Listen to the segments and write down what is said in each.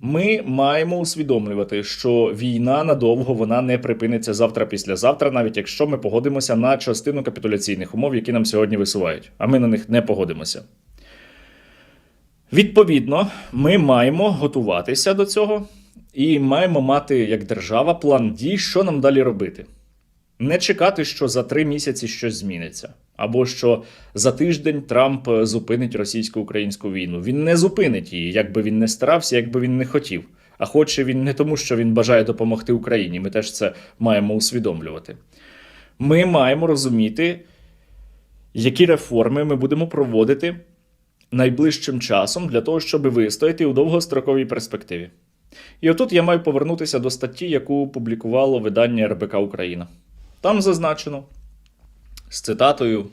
Ми маємо усвідомлювати, що війна надовго вона не припиниться завтра післязавтра, навіть якщо ми погодимося на частину капітуляційних умов, які нам сьогодні висувають, а ми на них не погодимося. Відповідно, ми маємо готуватися до цього і маємо мати як держава план дій, що нам далі робити. Не чекати, що за три місяці щось зміниться, або що за тиждень Трамп е, зупинить російсько-українську війну. Він не зупинить її, як би він не старався, як би він не хотів. А хоче він не тому, що він бажає допомогти Україні. Ми теж це маємо усвідомлювати. Ми маємо розуміти, які реформи ми будемо проводити найближчим часом для того, щоб вистояти у довгостроковій перспективі. І отут я маю повернутися до статті, яку публікувало видання РБК Україна. Там зазначено з цитатою,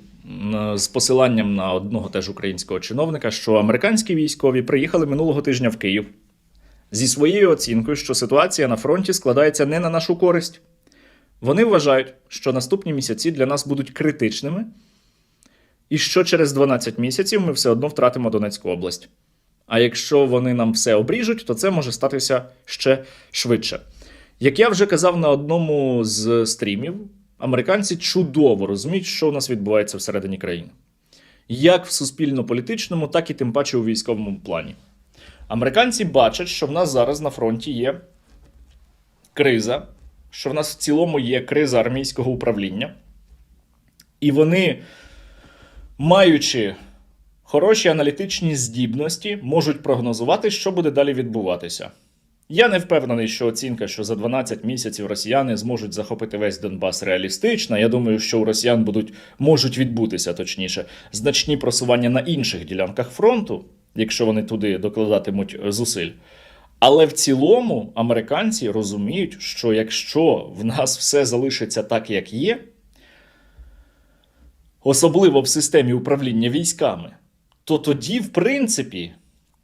з посиланням на одного теж українського чиновника, що американські військові приїхали минулого тижня в Київ зі своєю оцінкою, що ситуація на фронті складається не на нашу користь. Вони вважають, що наступні місяці для нас будуть критичними, і що через 12 місяців ми все одно втратимо Донецьку область. А якщо вони нам все обріжуть, то це може статися ще швидше. Як я вже казав на одному з стрімів, американці чудово розуміють, що у нас відбувається всередині країни. Як в суспільно-політичному, так і тим паче у військовому плані. Американці бачать, що в нас зараз на фронті є криза, що в нас в цілому є криза армійського управління. І вони, маючи хороші аналітичні здібності, можуть прогнозувати, що буде далі відбуватися. Я не впевнений, що оцінка, що за 12 місяців росіяни зможуть захопити весь Донбас реалістична. Я думаю, що у росіян будуть можуть відбутися точніше значні просування на інших ділянках фронту, якщо вони туди докладатимуть зусиль. Але в цілому американці розуміють, що якщо в нас все залишиться так, як є, особливо в системі управління військами, то тоді, в принципі,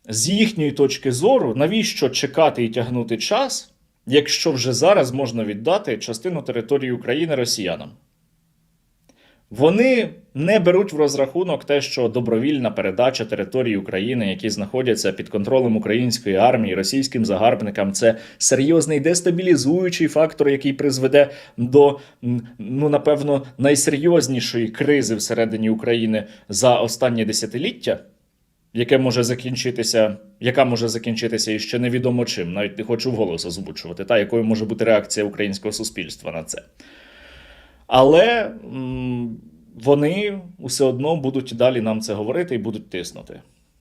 з їхньої точки зору, навіщо чекати і тягнути час, якщо вже зараз можна віддати частину території України росіянам? Вони не беруть в розрахунок те, що добровільна передача території України, які знаходяться під контролем української армії, російським загарбникам, це серйозний дестабілізуючий фактор, який призведе до ну напевно найсерйознішої кризи всередині України за останні десятиліття яке може закінчитися, яка може закінчитися і ще невідомо чим, навіть не хочу вголос озвучувати, та якою може бути реакція українського суспільства на це. Але вони все одно будуть далі нам це говорити і будуть тиснути.